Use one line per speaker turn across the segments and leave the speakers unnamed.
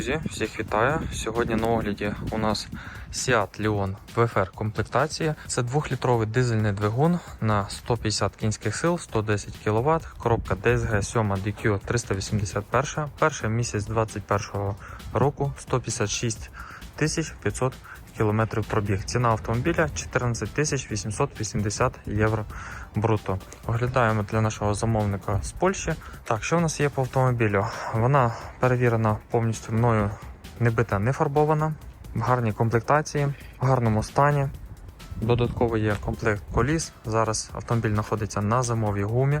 всіх вітаю. Сьогодні на огляді у нас Seat Leon VFR комплектація. Це 2-літровий дизельний двигун на 150 кінських сил, 110 кВт, коробка DSG 7 DQ 381, перший місяць 2021 року 156 500 кілометрів пробіг. Ціна автомобіля 14 880 євро бруто. Оглядаємо для нашого замовника з Польщі. Так, що у нас є по автомобілю? Вона перевірена повністю мною не бита, не фарбована, в гарній комплектації, в гарному стані. Додатково є комплект коліс. Зараз автомобіль знаходиться на зимовій гумі.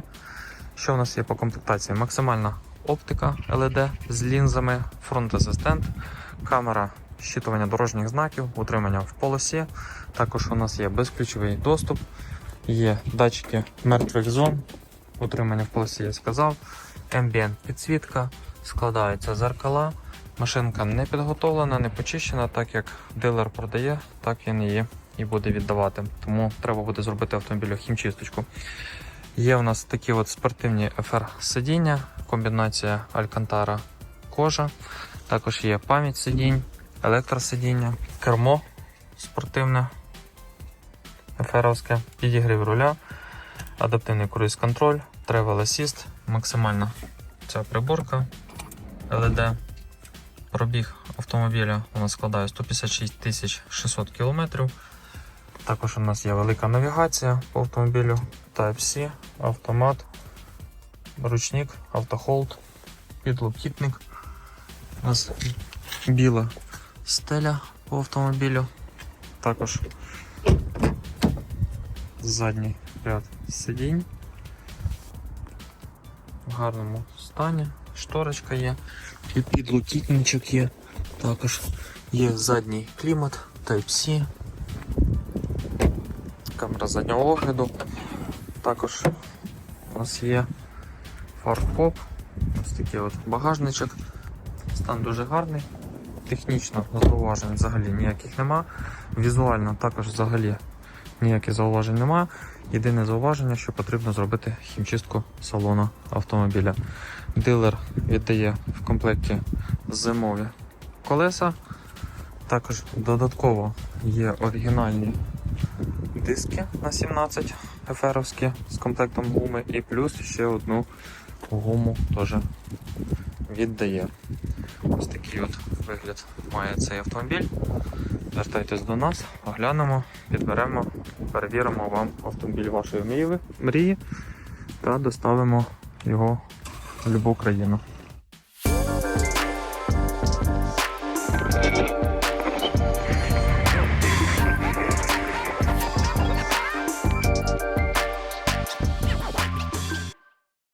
Що у нас є по комплектації? Максимальна оптика LED з лінзами, фронт-асистент, камера щитування дорожніх знаків, утримання в полосі. Також у нас є безключовий доступ, є датчики мертвих зон, утримання в полосі, я сказав, ambient підсвітка, складаються зеркала. Машинка не підготовлена, не почищена, так як дилер продає, так він її і буде віддавати. Тому треба буде зробити автомобілю хімчисточку. Є у нас такі от спортивні FR сидіння, комбінація Алькантара кожа. Також є пам'ять сидінь, електросидіння, кермо спортивне, еферовське, підігрів руля, адаптивний круїз-контроль, Travel Assist, максимальна ця приборка LED. Пробіг автомобіля у нас складає 156 600 км. Також у нас є велика навігація по автомобілю, Type-C, автомат, ручник, автохолд, підлокітник. У нас біла стеля по автомобілю. Також задній ряд сидінь в гарному стані. Шторочка є, і підлокітничок є. Також є задній клімат, Type-C, камера заднього огляду. Також у нас є фаркоп, ось такий от багажничок. Стан дуже гарний. Технічно зауважень взагалі ніяких нема. Візуально також взагалі ніяких зауважень нема. Єдине зауваження, що потрібно зробити хімчистку салону автомобіля. Дилер віддає в комплекті зимові колеса. Також додатково є оригінальні диски на 17 еферовські з комплектом гуми і плюс ще одну гуму теж віддає. Ось такий от вигляд має цей автомобіль. Звертайтесь до нас, оглянемо, підберемо, перевіримо вам автомобіль вашої мрії- та доставимо його в будь-яку країну.